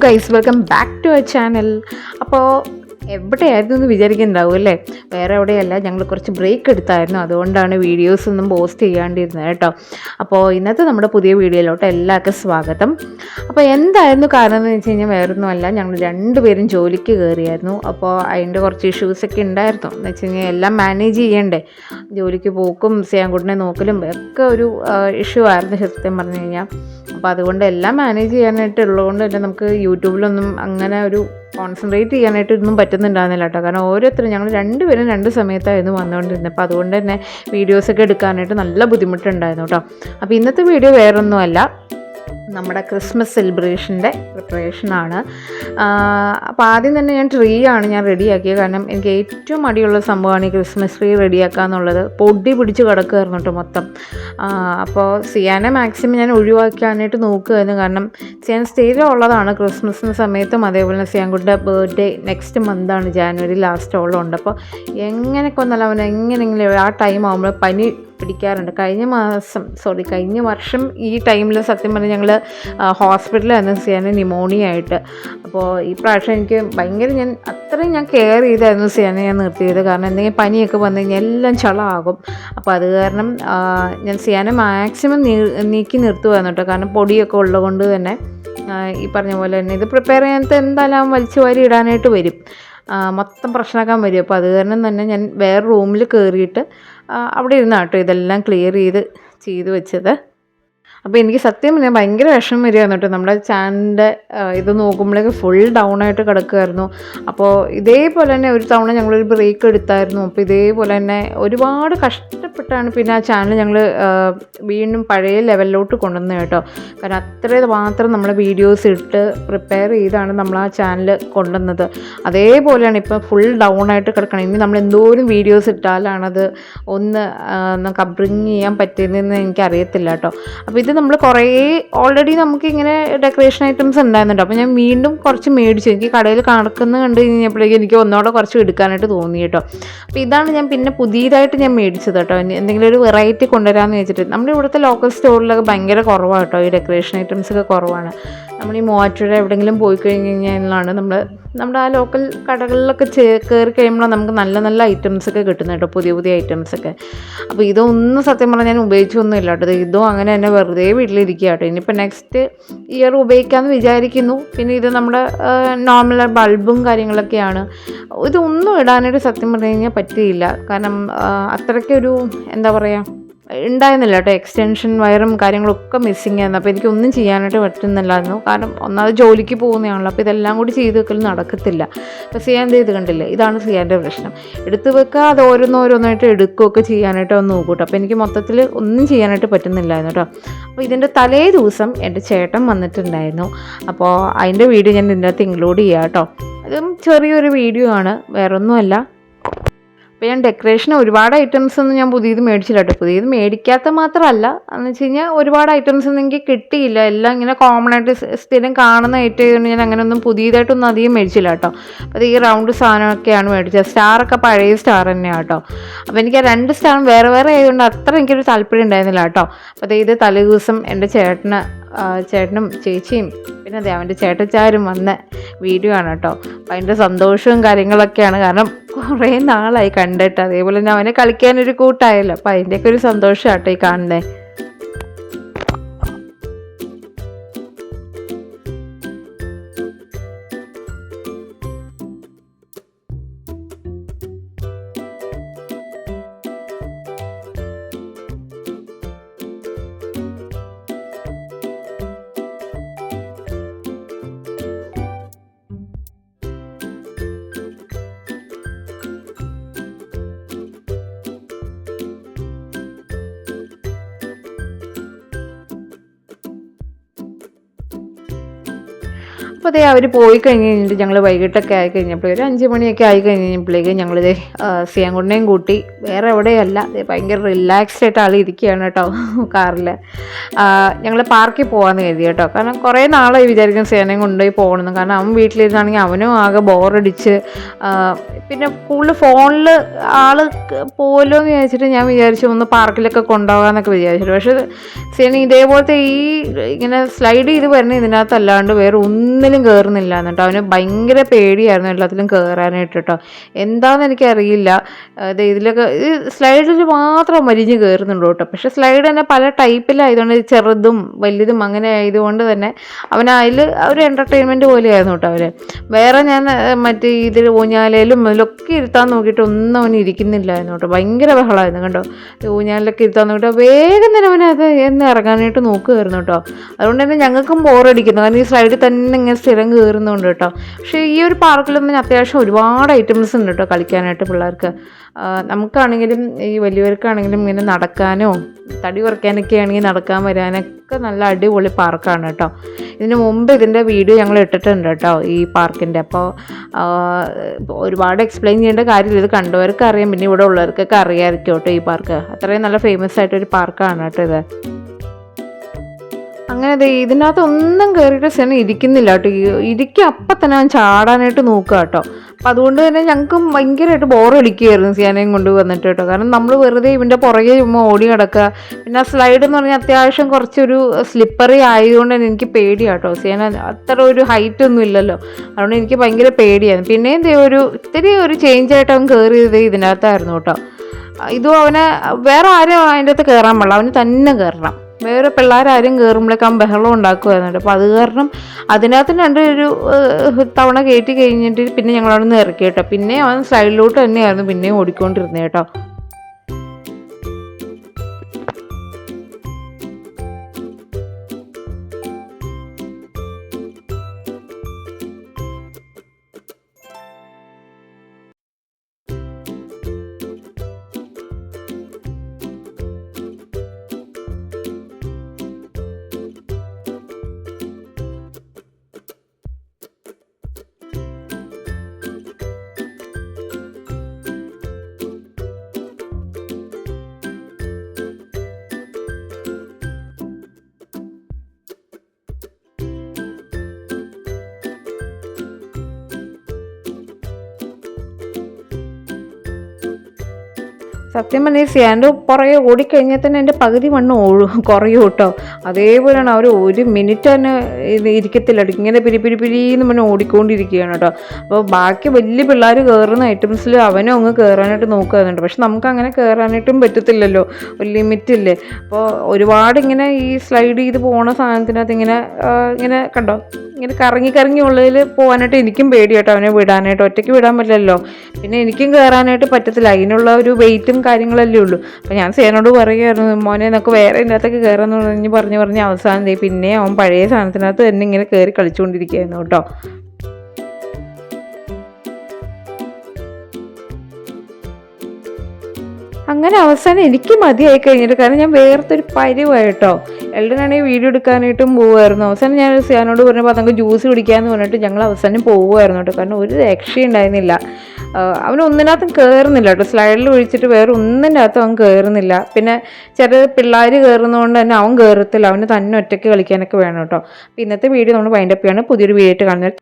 Guys welcome back to our channel അപ്പോൾ എവിടെയായിരുന്നു എന്ന് വിചാരിക്കുന്നുണ്ടാവും അല്ലേ? വേറെ എവിടെയല്ല ഞങ്ങൾ കുറച്ച് ബ്രേക്ക് എടുത്തായിരുന്നു. അതുകൊണ്ടാണ് വീഡിയോസ് ഒന്നും പോസ്റ്റ് ചെയ്യാണ്ടിരുന്നത് കേട്ടോ. അപ്പോൾ ഇന്നത്തെ നമ്മുടെ പുതിയ വീഡിയോയിലോട്ട് എല്ലാവർക്കും സ്വാഗതം. അപ്പോൾ എന്തായിരുന്നു കാരണം എന്ന് വെച്ച് കഴിഞ്ഞാൽ വേറൊന്നുമല്ല ഞങ്ങൾ രണ്ടുപേരും ജോലിക്ക് കയറിയായിരുന്നു. അപ്പോൾ അതിന്റെ കുറച്ച് ഇഷ്യൂസൊക്കെ ഉണ്ടായിരുന്നു. എന്ന് വെച്ച് കഴിഞ്ഞാൽ എല്ലാം മാനേജ് ചെയ്യണ്ടേ? ജോലിക്ക് പോക്കും സിയാൻകുട്ടിനെ നോക്കലും ഒക്കെ ഒരു ഇഷ്യൂ ആയിരുന്നു സത്യം പറഞ്ഞു കഴിഞ്ഞാൽ. അപ്പോൾ അതുകൊണ്ട് എല്ലാം മാനേജ് ചെയ്യാനായിട്ട് ഉള്ളതുകൊണ്ട് തന്നെ നമുക്ക് യൂട്യൂബിലൊന്നും അങ്ങനെ ഒരു കോൺസെൻട്രേറ്റ് ചെയ്യാനായിട്ട് ഒന്നും പറ്റുന്നുണ്ടായിരുന്നില്ല കേട്ടോ. കാരണം ഓരോരുത്തരും ഞങ്ങൾ രണ്ടുപേരും രണ്ട് സമയത്തായിരുന്നു വന്നുകൊണ്ടിരുന്നത്. അപ്പോൾ അതുകൊണ്ട് തന്നെ വീഡിയോസൊക്കെ എടുക്കാനായിട്ട് നല്ല ബുദ്ധിമുട്ടുണ്ടായിരുന്നു കേട്ടോ. അപ്പോൾ ഇന്നത്തെ വീഡിയോ വേറൊന്നുമല്ല. നമ്മുടെ ക്രിസ്മസ് സെലിബ്രേഷന്റെ പ്രിപ്പറേഷനാണ് അപ്പോൾ ആദ്യം തന്നെ ഞാൻ ട്രീ ആണ് ഞാൻ റെഡിയാക്കിയത് കാരണം എനിക്ക് ഏറ്റവും മടിയുള്ള സംഭവമാണ് ഈ ക്രിസ്മസ് ട്രീ റെഡിയാക്കുക എന്നുള്ളത്. പൊടി പിടിച്ച് കിടക്കുമായിരുന്നു കേട്ടോ മൊത്തം. അപ്പോൾ സിയാനെ മാക്സിമം ഞാൻ ഒഴിവാക്കാനായിട്ട് നോക്കുകയായിരുന്നു കാരണം സിയാൻ സ്ഥിരം ഉള്ളതാണ്. ക്രിസ്മസിന് സമയത്തും അതേപോലെ തന്നെ സിയാൻകുട്ടിയുടെ ബർത്ത്ഡേ നെക്സ്റ്റ് മന്താണ് ജാനുവരി ലാസ്റ്റ് ഉള്ളതുണ്ട് അപ്പോൾ എങ്ങനെയൊക്കെ ഒന്നല്ല അവൻ എങ്ങനെയെങ്കിലും ആ ടൈം ആകുമ്പോൾ പനി പിടിക്കാറുണ്ട്. കഴിഞ്ഞ മാസം സോറി കഴിഞ്ഞ വർഷം ഈ ടൈമിൽ സത്യം പറഞ്ഞാൽ ഞങ്ങൾ ഹോസ്പിറ്റലിലായിരുന്നു സിയാന് ന്യൂമോണിയ ആയിട്ട്. അപ്പോൾ ഈ പ്രാവശ്യം എനിക്ക് ഭയങ്കര ഞാൻ അത്രയും ഞാൻ കെയർ ചെയ്തായിരുന്നു സിയാനെ ഞാൻ നിർത്തിയത്. കാരണം എന്തെങ്കിലും പനിയൊക്കെ വന്നു കഴിഞ്ഞാൽ എല്ലാം ചളമാകും. അപ്പോൾ അത് കാരണം ഞാൻ സിയാനെ മാക്സിമം നീക്കി നിർത്തുമായിരുന്നു കേട്ടോ. കാരണം പൊടിയൊക്കെ ഉള്ളതുകൊണ്ട് തന്നെ ഈ പറഞ്ഞ പോലെ തന്നെ ഇത് പ്രിപ്പയർ ചെയ്യാനത്തെ എന്തായാലും വലിച്ചു വാരി ഇടാനായിട്ട് വരും. മൊത്തം പ്രശ്നമാക്കാൻ വരും. അപ്പോൾ അത് കാരണം തന്നെ ഞാൻ വേറെ റൂമിൽ കയറിയിട്ട് അവിടെ ഇരുന്നാട്ടോ ഇതെല്ലാം ക്ലിയർ ചെയ്ത് ചെയ്ത് വെച്ചത്. അപ്പോൾ എനിക്ക് സത്യം പറഞ്ഞാൽ ഭയങ്കര വിഷമം വരികയായിരുന്നു കേട്ടോ നമ്മുടെ ചാനലിന്റെ ഇത് നോക്കുമ്പോഴേക്ക് ഫുൾ ഡൗൺ ആയിട്ട് കിടക്കുമായിരുന്നു അപ്പോൾ ഇതേപോലെ തന്നെ ഒരു തവണ ഞങ്ങളൊരു ബ്രേക്ക് എടുത്തായിരുന്നു. അപ്പോൾ ഇതേപോലെ തന്നെ ഒരുപാട് കഷ്ടപ്പെട്ടാണ് പിന്നെ ആ ചാനൽ ഞങ്ങൾ വീണ്ടും പഴയ ലെവലിലോട്ട് കൊണ്ടുവന്നത് കേട്ടോ. കാരണം അത്ര മാത്രം നമ്മൾ വീഡിയോസ് ഇട്ട് പ്രിപ്പയർ ചെയ്താണ് നമ്മൾ ആ ചാനൽ കൊണ്ടുവന്നത്. അതേപോലെയാണ് ഇപ്പോൾ ഫുൾ ഡൗൺ ആയിട്ട് കിടക്കണം. ഇനി നമ്മൾ എന്തോരം വീഡിയോസ് ഇട്ടാലാണത് ഒന്ന് നമുക്ക് അബ്രിങ് ചെയ്യാൻ പറ്റുന്നതെന്ന് എനിക്കറിയത്തില്ല കേട്ടോ. അപ്പോൾ ഇത് നമ്മൾ കുറേ ഓൾറെഡി നമുക്ക് ഇങ്ങനെ ഡെക്കറേഷൻ ഐറ്റംസ് ഉണ്ടായിരുന്നുണ്ട്. അപ്പോൾ ഞാൻ വീണ്ടും കുറച്ച് മേടിച്ചു. എനിക്ക് കടയിൽ കണക്കുന്ന കണ്ട് കഴിഞ്ഞപ്പോഴേക്കും എനിക്ക് ഒന്നുകൂടെ കുറച്ച് എടുക്കാനായിട്ട് തോന്നി കേട്ടോ. അപ്പോൾ ഇതാണ് ഞാൻ പിന്നെ പുതിയതായിട്ട് ഞാൻ മേടിച്ചത് കേട്ടോ. എന്തെങ്കിലും ഒരു വെറൈറ്റി കൊണ്ടുവരാമെന്ന് വെച്ചിട്ട്. നമ്മുടെ ഇവിടുത്തെ ലോക്കൽ സ്റ്റോറിലൊക്കെ ഭയങ്കര കുറവാണ് കേട്ടോ. ഈ ഡെക്കറേഷൻ ഐറ്റംസ് ഒക്കെ കുറവാണ്. നമ്മൾ ഈ മൂവാറ്റുപുഴ എവിടെയെങ്കിലും പോയി കഴിഞ്ഞ് കഴിഞ്ഞാലാണ് നമ്മൾ നമ്മുടെ ആ ലോക്കൽ കടകളിലൊക്കെ ചേ കയറി കഴിയുമ്പോൾ നമുക്ക് നല്ല നല്ല ഐറ്റംസ് ഒക്കെ കിട്ടുന്നത് കേട്ടോ. പുതിയ പുതിയ ഐറ്റംസ് ഒക്കെ. അപ്പോൾ ഇതൊന്നും സത്യം പറഞ്ഞാൽ ഞാൻ ഉപയോഗിച്ചൊന്നും ഇല്ല കേട്ടോ ഇതും അങ്ങനെ തന്നെ വെറുതെ വീട്ടിലിരിക്കുക കേട്ടോ. ഇനിയിപ്പോൾ നെക്സ്റ്റ് ഇയർ ഉപയോഗിക്കാമെന്ന് വിചാരിക്കുന്നു. പിന്നെ ഇത് നമ്മുടെ നോർമൽ ബൾബും കാര്യങ്ങളൊക്കെയാണ്. ഇതൊന്നും ഇടാനായിട്ട് സത്യം പറഞ്ഞു കഴിഞ്ഞാൽ പറ്റിയില്ല. കാരണം അത്രയ്ക്കൊരു എന്താ പറയുക ഉണ്ടായിരുന്നില്ല കേട്ടോ. എക്സ്റ്റൻഷൻ വയറും കാര്യങ്ങളൊക്കെ മിസ്സിങ് ആയിരുന്നു. അപ്പോൾ എനിക്കൊന്നും ചെയ്യാനായിട്ട് പറ്റുന്നില്ലായിരുന്നു. കാരണം ഒന്നാമത് ജോലിക്ക് പോകുന്നതാണല്ലോ. അപ്പോൾ ഇതെല്ലാം കൂടി ചെയ്ത് വെക്കൽ നടക്കത്തില്ല. അപ്പോൾ സിയാന്റെ ഇത് കണ്ടില്ലേ? ഇതാണ് സിയാന്റെ പ്രശ്നം. എടുത്ത് വെക്കുക അത് ഓരോന്നോരോന്നായിട്ട് എടുക്കുകയൊക്കെ ചെയ്യാനായിട്ട് ഒന്ന് നോക്കൂട്ടോ അപ്പോൾ എനിക്ക് മൊത്തത്തിൽ ഒന്നും ചെയ്യാനായിട്ട് പറ്റുന്നില്ലായിരുന്നു കേട്ടോ അപ്പോൾ ഇതിന്റെ തലേ ദിവസം എന്റെ ചേട്ടൻ വന്നിട്ടുണ്ടായിരുന്നു. അപ്പോൾ അതിന്റെ വീഡിയോ ഞാൻ ഇതിന്റെ അകത്ത് ഇൻക്ലൂഡ് ചെയ്യാം കേട്ടോ അതും ചെറിയൊരു വീഡിയോ ആണ്. വേറൊന്നുമല്ല. അപ്പോൾ ഞാൻ ഡെക്കറേഷൻ ഒരുപാട് ഐറ്റംസ് ഒന്നും ഞാൻ പുതിയത് മേടിച്ചില്ല കേട്ടോ. പുതിയത് മേടിക്കാത്ത മാത്രമല്ല. എന്ന് വെച്ച് കഴിഞ്ഞാൽ ഒരുപാട് ഐറ്റംസ് ഒന്നും എനിക്ക് കിട്ടിയില്ല. എല്ലാം ഇങ്ങനെ കോമൺ ആയിട്ട് സ്ഥിരം കാണുന്ന ഐറ്റം ഞാൻ അങ്ങനെ ഒന്നും പുതിയതായിട്ടൊന്നും അധികം മേടിച്ചില്ല കേട്ടോ. അപ്പോൾ ഈ റൗണ്ട് സാധനമൊക്കെയാണ് മേടിച്ചത്. സ്റ്റാറൊക്കെ പഴയ സ്റ്റാർ തന്നെയാണ് കേട്ടോ. അപ്പോൾ എനിക്ക് ആ രണ്ട് സ്റ്റാർ വേറെ വേറെ ആയതുകൊണ്ട് അത്ര എനിക്കൊരു താല്പര്യം ഉണ്ടായിരുന്നില്ല കേട്ടോ. അപ്പോൾ ഇത് തലേ ദിവസം എന്റെ ചേട്ടന് ചേട്ടനും ചേച്ചിയും പിന്നെ അതെ അവന്റെ ചേട്ടച്ചാരും വന്ന വീഡിയോ ആണ് കേട്ടോ. അപ്പം അതിന്റെ സന്തോഷവും കാര്യങ്ങളൊക്കെയാണ്. കാരണം കുറേ നാളായി കണ്ടിട്ട്. അതേപോലെ തന്നെ അവനെ കളിക്കാനൊരു കൂട്ടായല്ലോ. അപ്പം അതിന്റെയൊക്കെ ഒരു സന്തോഷമാട്ടോ ഈ കാണുന്നത് അപ്പോൾ അതേ അവർ പോയി കഴിഞ്ഞ് കഴിഞ്ഞിട്ട് ഞങ്ങൾ വൈകിട്ടൊക്കെ ആയി കഴിഞ്ഞപ്പോൾ ഒരു അഞ്ച് മണിയൊക്കെ ആയി കഴിഞ്ഞപ്പോഴേക്കും ഞങ്ങളിത് സിയാങ്കുണ്ണയും കൂട്ടി വേറെ എവിടെയല്ല ഭയങ്കര റിലാക്സ്ഡ് ആയിട്ട് ആൾ ഇരിക്കുകയാണ് കേട്ടോ കാറിൽ ഞങ്ങൾ പാർക്കിൽ പോകാമെന്ന് കരുതി കേട്ടോ. കാരണം കുറേ നാളായി വിചാരിക്കും സിയാനയും കൊണ്ടുപോയി പോകണമെന്ന്. കാരണം അവൻ വീട്ടിലിരുന്നാണെങ്കിൽ അവനും ആകെ ബോറടിച്ച് പിന്നെ കൂടുതൽ ഫോണിൽ ആൾ പോലോ എന്ന് വിചാരിച്ചിട്ട് ഞാൻ വിചാരിച്ചു ഒന്ന് പാർക്കിലൊക്കെ കൊണ്ടുപോകാമെന്നൊക്കെ വിചാരിച്ചിട്ട്. പക്ഷേ സിയാനെ ഇതേപോലത്തെ ഈ ഇങ്ങനെ സ്ലൈഡ് ചെയ്ത് വരുന്ന ഇതിനകത്തല്ലാണ്ട് വേറെ ഒന്നിലും ഒന്നിലും കയറുന്നില്ല എന്നിട്ടോ. അവന് ഭയങ്കര പേടിയായിരുന്നു എല്ലാത്തിലും കയറാനായിട്ട് കേട്ടോ എന്താണെന്ന് എനിക്കറിയില്ല അത് ഇതിലൊക്കെ സ്ലൈഡിൽ മാത്രം വലിഞ്ഞ് കയറുന്നുള്ളൂ കേട്ടോ. പക്ഷെ സ്ലൈഡ് തന്നെ പല ടൈപ്പിലായതുകൊണ്ട് ചെറുതും വലുതും അങ്ങനെ ആയതുകൊണ്ട് തന്നെ അവൻ അതിൽ ഒരു എന്റർടൈൻമെന്റ് പോലെയായിരുന്നു കേട്ടോ അവർ വേറെ ഞാൻ മറ്റേ ഇതിൽ ഊഞ്ഞാലയിലും ഇതിലൊക്കെ ഇരുത്താൻ നോക്കിയിട്ട് ഒന്നും അവൻ ഇരിക്കുന്നില്ലായിരുന്നു കേട്ടോ. ഭയങ്കര ബഹളമായിരുന്നു കണ്ടോ. ഊഞ്ഞാലിലൊക്കെ ഇരുത്താൻ നോക്കിയിട്ട് വേഗം തന്നെ അവനത് എന്ന് ഇറങ്ങാനായിട്ട് നോക്കുമായിരുന്നു കേട്ടോ. അതുകൊണ്ട് തന്നെ ഞങ്ങൾക്കും ബോറടിക്കുന്നു കാരണം ഈ സ്ലൈഡിൽ തന്നെ ഇങ്ങനെ സ്ഥിരം കയറുന്നുണ്ട് കേട്ടോ. പക്ഷേ ഈ ഒരു പാർക്കിലൊന്നും അത്യാവശ്യം ഒരുപാട് ഐറ്റംസ് ഉണ്ട് കേട്ടോ കളിക്കാനായിട്ട് പിള്ളേർക്ക്. നമുക്കാണെങ്കിലും ഈ വലിയവർക്കാണെങ്കിലും ഇങ്ങനെ നടക്കാനോ തടി കുറയ്ക്കാനൊക്കെ ആണെങ്കിൽ നടക്കാൻ വരാനൊക്കെ നല്ല അടിപൊളി പാർക്കാണ് കേട്ടോ. ഇതിന് മുമ്പ് ഇതിന്റെ വീഡിയോ ഞങ്ങൾ ഇട്ടിട്ടുണ്ട് കേട്ടോ ഈ പാർക്കിന്റെ അപ്പോൾ ഒരുപാട് എക്സ്പ്ലെയിൻ ചെയ്യേണ്ട കാര്യമില്ല. ഇത് കണ്ടവർക്ക് അറിയാം പിന്നെ ഇവിടെ ഉള്ളവർക്കൊക്കെ അറിയാമായിരിക്കും കേട്ടോ ഈ പാർക്ക് അത്രയും നല്ല ഫേമസ് ആയിട്ടൊരു പാർക്കാണ് കേട്ടോ ഇത്. അങ്ങനെ ദേ ഇതിനകത്ത് ഒന്നും കയറിയിട്ട് സെന ഇരിക്കുന്നില്ല കേട്ടോ. ഇരിക്കുക ഇരിക്കും അപ്പം തന്നെ ഞാൻ ചാടാനായിട്ട് നോക്കുക കേട്ടോ. അപ്പം അതുകൊണ്ട് തന്നെ ഞങ്ങൾക്കും ഭയങ്കരമായിട്ട് ബോറടിക്കുകയായിരുന്നു സിയാനയും കൊണ്ട് വന്നിട്ട് കേട്ടോ. കാരണം നമ്മൾ വെറുതെ ഇവന്റെ പുറകെ ചുമ്മാ ഓടി കിടക്കുക പിന്നെ ആ സ്ലൈഡ് എന്ന് പറഞ്ഞാൽ അത്യാവശ്യം കുറച്ചൊരു സ്ലിപ്പറി ആയതുകൊണ്ട് തന്നെ എനിക്ക് പേടിയാണ് കേട്ടോ. സിയാന അത്ര ഒരു ഹൈറ്റ് ഒന്നും ഇല്ലല്ലോ. അതുകൊണ്ട് എനിക്ക് ഭയങ്കര പേടിയായിരുന്നു. എന്തേ ഒരു ഇത്തിരി ഒരു ചേഞ്ച് ആയിട്ട് അവൻ കയറിയത് ഇതിനകത്തായിരുന്നു കേട്ടോ. ഇതും അവനെ വേറെ ആരും അതിന്റെ അകത്ത് കയറാൻ പാടില്ല. അവന് തന്നെ കയറണം വേറെ പിള്ളേരാരും കയറുമ്പോഴേക്കും ബഹളം ഉണ്ടാക്കുമായിരുന്നു അപ്പോൾ അത് കാരണം അതിനകത്ത് രണ്ട് ഒരു തവണ കയറ്റി കഴിഞ്ഞിട്ട് പിന്നെ ഞങ്ങൾ അവിടെ നിന്ന് ഇറക്കി കേട്ടോ. പിന്നെ അവൻ സൈഡിലോട്ട് തന്നെയായിരുന്നു പിന്നെയും ഓടിക്കൊണ്ടിരുന്നത് കേട്ടോ. സത്യം പറഞ്ഞാൽ സിയാന്റെ പുറകെ ഓടിക്കഴിഞ്ഞാൽ തന്നെ എന്റെ പകുതി മണ്ണ് ഓഴു കുറയും കേട്ടോ. അതേപോലെയാണ് അവർ ഒരു മിനിറ്റ് തന്നെ ഇത് ഇരിക്കത്തില്ല ഇങ്ങനെ പിരി പിരി പിരിന്ന് പറഞ്ഞ് ഓടിക്കൊണ്ടിരിക്കുകയാണ് കേട്ടോ. അപ്പോൾ ബാക്കി വലിയ പിള്ളേർ കയറുന്ന ഐറ്റംസിൽ അവനും അങ്ങ് കയറാനായിട്ട് നോക്കുന്നുണ്ട് പക്ഷെ നമുക്ക് അങ്ങനെ കയറാനായിട്ടും പറ്റത്തില്ലല്ലോ. ഒരു ലിമിറ്റ് ഇല്ലേ. അപ്പോൾ ഒരുപാട് ഇങ്ങനെ ഈ സ്ലൈഡ് ചെയ്ത് പോണ സാധനത്തിനകത്ത് ഇങ്ങനെ ഇങ്ങനെ കണ്ടോ? ഇങ്ങനെ കറങ്ങി കറങ്ങി ഉള്ളതിൽ പോകാനായിട്ട് എനിക്കും പേടി കേട്ടോ അവനെ വിടാനായിട്ട്. ഒറ്റയ്ക്ക് വിടാൻ പറ്റില്ലല്ലോ. പിന്നെ എനിക്കും കയറാനായിട്ട് പറ്റത്തില്ല. അതിനുള്ള ഒരു വെയിറ്റും കാര്യങ്ങളല്ലേ ഉള്ളൂ. അപ്പം ഞാൻ സേനോട് പറയുമായിരുന്നു മോനെ നമുക്ക് വേറെ ഇതിനകത്തൊക്കെ കയറാന്ന് പറഞ്ഞ് പറഞ്ഞ് പറഞ്ഞ് അവസാനം പിന്നെ അവൻ പഴയ സാധനത്തിനകത്ത് തന്നെ ഇങ്ങനെ കയറി കളിച്ചുകൊണ്ടിരിക്കുകയായിരുന്നു കേട്ടോ. അങ്ങനെ അവസാനം എനിക്ക് മതിയായി കഴിഞ്ഞിട്ട് കാരണം ഞാൻ വേറത്തെ ഒരു പരിവായിട്ടോ എൽഡനാണെങ്കിൽ വീഡിയോ എടുക്കാനായിട്ടും പോവുമായിരുന്നു അവസാനം ഞാൻ സിയാനോട് പറഞ്ഞപ്പോൾ അതങ്ങ് ജ്യൂസ് കുടിക്കാമെന്ന് പറഞ്ഞിട്ട് ഞങ്ങൾ അവസാനം പോവുമായിരുന്നു കേട്ടോ. കാരണം ഒരു രക്ഷയുണ്ടായിരുന്നില്ല അവൻ ഒന്നിനകത്തും കയറുന്നില്ല കേട്ടോ. സ്ലൈഡിൽ ഒഴിച്ചിട്ട് വേറെ ഒന്നിന്റെ അകത്തും അവൻ കയറുന്നില്ല പിന്നെ ചില പിള്ളേർ കയറുന്നതുകൊണ്ട് തന്നെ അവൻ കയറത്തില്ല അവന് തന്നെ ഒറ്റയ്ക്ക് കളിക്കാനൊക്കെ വേണം കേട്ടോ. അപ്പോൾ ഇന്നത്തെ വീഡിയോ നമ്മൾ വൈൻഡപ്പ് ചെയ്യാണ്. പുതിയൊരു വീഡിയോ ആയിട്ട് കാണുന്നത്.